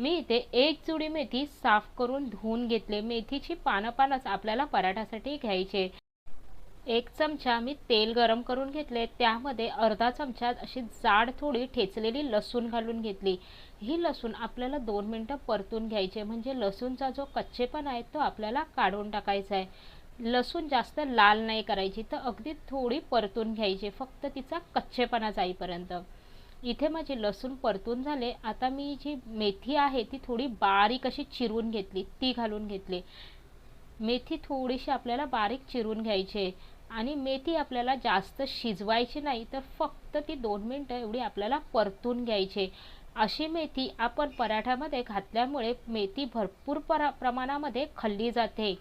मी इथे एक जुडी मेथी साफ करून धुवून घेतले. मेथीची पानं पानच आपल्याला पराठ्यासाठी घ्यायचे. एक चमचा मी तेल गरम करून घेतले. त्यामध्ये अर्धा चमचा अशी जाड थोडी ठेचलेली लसूण घालून घेतली. ही लसूण आपल्याला दोन मिनटं परतून घ्यायचे. म्हणजे लसूणचा जो कच्चेपणा आहे तो आपल्याला काढून टाकायचा आहे. लसूण जास्त लाल नाही करायची तर अगदी थोडी परतून घ्यायची. फक्त तिचा कच्चेपणा जाईपर्यंत. इथे माझे लसूण परतून झाले. आता मी जी मेथी आहे ती थोडी बारीक अशी चिरून घेतली. ती घालून घेतली. मेथी थोडीशी आपल्याला बारीक चिरून घ्यायची आणि मेथी आपल्याला जास्त शिजवायची नाही तर फक्त ती दोन मिनटं एवढी आपल्याला परतून घ्यायची अशी मेथी आपण पराठ्यामध्ये घातल्यामुळे मेथी भरपूर परा प्रमाणामध्ये खाल्ली जाते.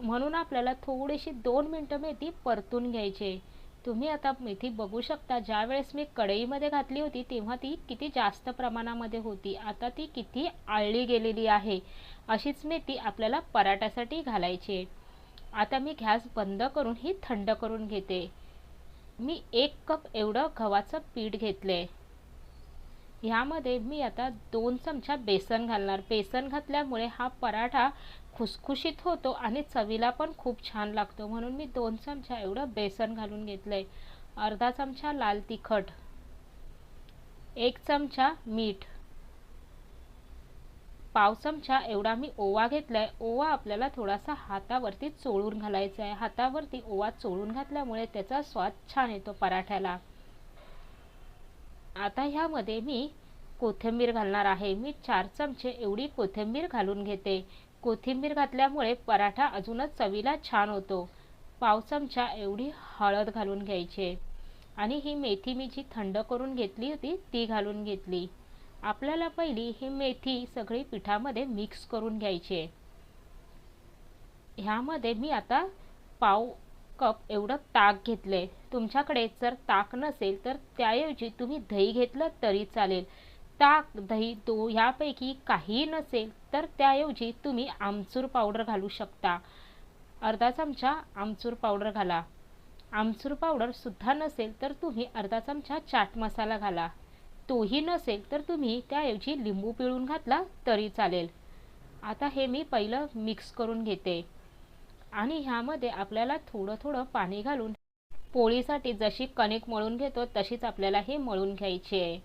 म्हणून आपल्याला थोडीशी दोन मिनटं मेथी परतून घ्यायची तुम्ही आता मेथी बघू शकता ज्या वेळेस मी कढईमध्ये घातली होती तेव्हा ती किती जास्त प्रमाणामध्ये होती. आता ती किती आळली गेलेली आहे अशीच मेथी आपल्याला पराठ्यासाठी घालायची आहे. आता मी गॅस बंद करून ही थंड करून घेते. मी एक कप एवढं गव्हाचं पीठ घेतलं आहे ह्यामध्ये मी आता दोन चमचा बेसन घालणार. बेसन घातल्यामुळे हा पराठा खुसखुशीत होतो आणि चवीला पण खूप छान लागतो. म्हणून मी दोन चमचा एवढं बेसन घालून घेतलं आहे अर्धा चमचा लाल तिखट. एक चमचा मीठ. पाव चमचा एवढा मी ओवा घेतला आहे ओवा आपल्याला थोडासा हातावरती चोळून घालायचा आहे. हातावरती ओवा चोळून घातल्यामुळे त्याचा स्वाद छान येतो पराठ्याला. आता ह्यामध्ये मी कोथिंबीर घालणार आहे. मी चार चमचे एवढी कोथिंबीर घालून घेते. कोथिंबीर घातल्यामुळे पराठा अजूनच चवीला छान होतो. पाव चमचा एवढी हळद घालून घ्यायची. आणि ही मेथी मी जी थंड करून घेतली होती ती घालून घेतली. आपल्याला पहिली ही मेथी सगळी पिठामध्ये मिक्स करून घ्यायची ह्यामध्ये मी आता पाव कप एवढं ताक घेतले. तुमच्याकडे जर ताक नसेल तर त्याऐवजी तुम्ही दही घेतलं तरी चालेल. ताक दही दो ह्यापैकी काहीही नसेल तर त्याऐवजी तुम्ही आमचूर पावडर घालू शकता. अर्धा चमचा आमचूर पावडर घाला. आमचूर पावडरसुद्धा नसेल तर तुम्ही अर्धा चमचा चाट मसाला घाला. तोही नसेल तर तुम्ही त्याऐवजी लिंबू पिळून घातला तरी चालेल. आता हे मी पहिलं मिक्स करून घेते. आणि ह्यामध्ये आपल्याला थोडं थोडं पाणी घालून पोळीसाठी जशी कणिक मळून घेतो तशीच आपल्याला हे मळून घ्यायची. आहे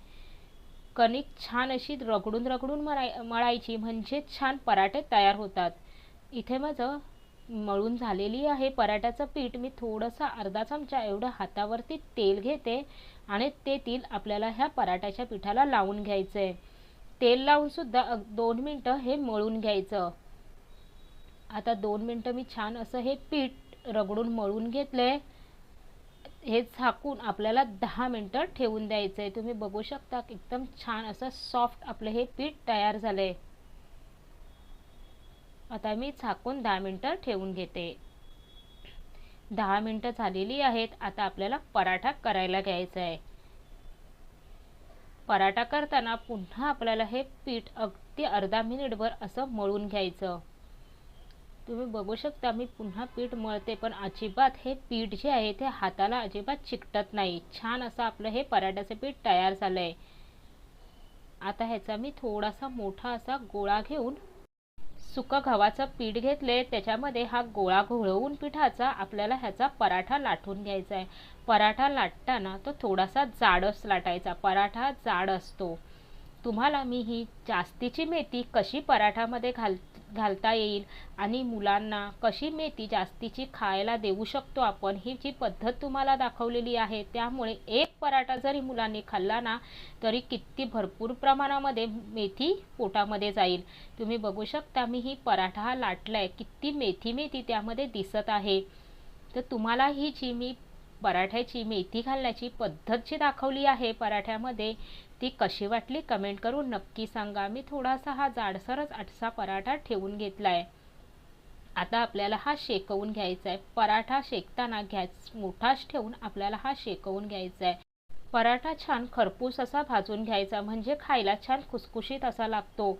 कणिक छान अशी रगडून रगडून मळाय मळायची म्हणजे छान पराठे तयार होतात. इथे माझं मळून झालेली आहे पराठ्याचं पीठ. मी थोडंसं अर्धा चमचा एवढं हातावरती तेल घेते आणि ते तेल आपल्याला ह्या पराठ्याच्या पिठाला लावून घ्यायचं आहे तेल लावूनसुद्धा दोन मिनटं हे मळून घ्यायचं. आता दोन मिनटं मी छान असं हे पीठ रगडून मळून घेतलं आहे हे झाकून आपल्याला दहा मिनटं ठेवून द्यायचं आहे तुम्ही बघू शकता एकदम छान असं सॉफ्ट आपलं हे पीठ तयार झालं आहे आता मी झाकून दहा मिनटं ठेवून घेते. दहा मिनटं झालेली आहेत. आता आपल्याला पराठा करायला घ्यायचा आहे पराठा करताना पुन्हा आपल्याला हे पीठ अगदी अर्धा मिनिटभर असं मळून घ्यायचं. तुम्ही बघू शकता मी पुन्हा पीठ मळते पण अजिबात हे पीठ जे आहे ते हाताला अजिबात चिकटत नाही. छान असं आपलं हे पराठ्याचं पीठ तयार झालं आहे आता ह्याचा मी थोडासा मोठा असा गोळा घेऊन सुकं गव्हाचं पीठ घेतले त्याच्यामध्ये हा गोळा घोळवून पिठाचा आपल्याला ह्याचा पराठा लाटून घ्यायचा आहे. पराठा लाटताना तो थोडासा जाडच लाटायचा. पराठा जाड असतो. तुम्हाला मी ही जास्तीची मेथी कशी पराठामध्ये घाल घालता येईल. आणि मुलांना कशी मेथी जास्तीची खायला देऊ शकतो आपण? ही जी पद्धत तुम्हाला दाखवलेली आहे त्यामुळे एक पराठा जरी मुलांनी खाल्ला ना तरी किती भरपूर प्रमाणामध्ये मेथी पोटामध्ये जाईल. तुम्ही बघू शकता मी ही पराठा हा लाटला आहे किती मेथी मेथी त्यामध्ये दिसत आहे. तर तुम्हाला ही जी मी पराठ्याची मेथी घालण्याची पद्धत जी दाखवली आहे पराठ्यामध्ये ती कशी वाटली कमेंट करून नक्की सांगा. मी थोडासा हा जाडसरच आठसा पराठा ठेवून घेतला आहे आता आपल्याला हा शेकवून घ्यायचा आहे पराठा शेकताना गॅस मोठाच ठेवून आपल्याला हा शेकवून घ्यायचा आहे पराठा छान खरपूस असा भाजून घ्यायचा म्हणजे खायला छान खुसखुशीत असा लागतो.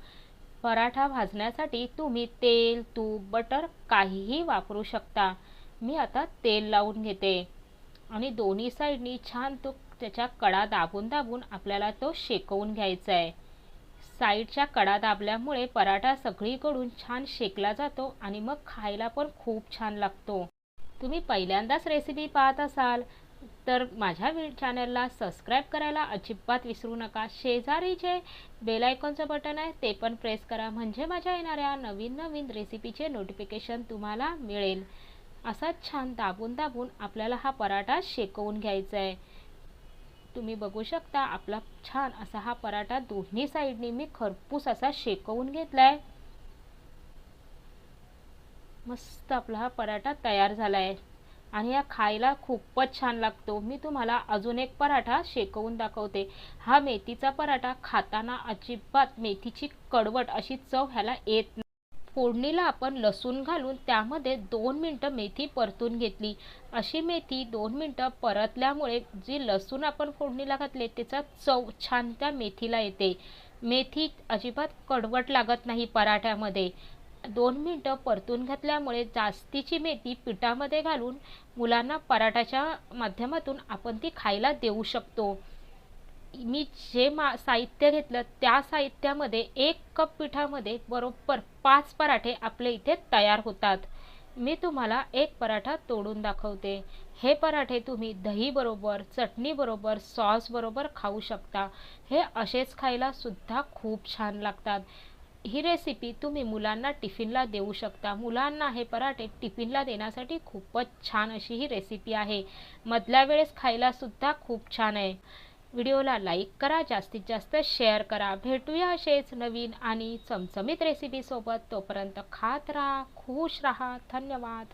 पराठा भाजण्यासाठी तुम्ही तेल तूप बटर काहीही वापरू शकता. मी आता तेल लावून घेते. आणि दोन्ही साईडनी छान तो त्याच्या कडा दाबून दाबून आपल्याला तो शेकवून घ्यायचा आहे साईडच्या कडा दाबल्यामुळे पराठा सगळीकडून छान शेकला जातो आणि मग खायला पण खूप छान लागतो. तुम्ही पहिल्यांदाच रेसिपी पाहत असाल तर माझ्या चॅनलला सबस्क्राईब करायला अजिबात विसरू नका. शेजारी जे बेलायकॉनचं बटन आहे ते पण प्रेस करा. म्हणजे माझ्या येणाऱ्या नवीन नवीन रेसिपीचे नोटिफिकेशन तुम्हाला मिळेल. असा छान दाबून दाबून आपल्याला हा पराठा शेकवून घ्यायचा आहे तुम्ही बघू शकता आपला छान असा हा पराठा दोन्ही साईडने मी खरपूस असा शेकवून घेतलाय. मस्त आपला हा पराठा तयार झाला आहे आणि हा खायला खूपच छान लागतो. मी तुम्हाला अजून एक पराठा शेकवून दाखवते. हा मेथीचा पराठा खाताना अजिबात मेथीची कडवट अशी चव ह्याला येत नाही फोडणीला आपण लसूण घालून त्यामध्ये दोन मिनटं मेथी परतून घेतली. अशी मेथी दोन मिनटं परतल्यामुळे जी लसूण आपण फोडणीला घातले त्याचा चव छान त्या मेथीला येते. मेथी अजिबात कडवट लागत नाही पराठ्यामध्ये. दोन मिनटं परतून घातल्यामुळे जास्तीची मेथी पिठामध्ये घालून मुलांना पराठाच्या माध्यमातून आपण ती खायला देऊ शकतो. मी जे मा साहित्य घेतलं त्या साहित्यामध्ये एक कप पिठामध्ये बरोबर पाच पराठे आपले इथे तयार होतात. मी तुम्हाला एक पराठा तोडून दाखवते. हे पराठे तुम्ही दहीबरोबर चटणीबरोबर सॉसबरोबर खाऊ शकता. हे असेच खायला सुद्धा खूप छान लागतात. ही रेसिपी तुम्ही मुलांना टिफिनला देऊ शकता. मुलांना हे पराठे टिफिनला देण्यासाठी खूपच छान अशी ही रेसिपी आहे. मधल्या वेळेस खायला सुद्धा खूप छान आहे. व्हिडिओला लाईक करा जास्तीत जास्त शेअर करा. भेटूया असेच नवीन आणि चमचमीत रेसिपीसोबत तोपर्यंत खात राहा खुश राहा. धन्यवाद.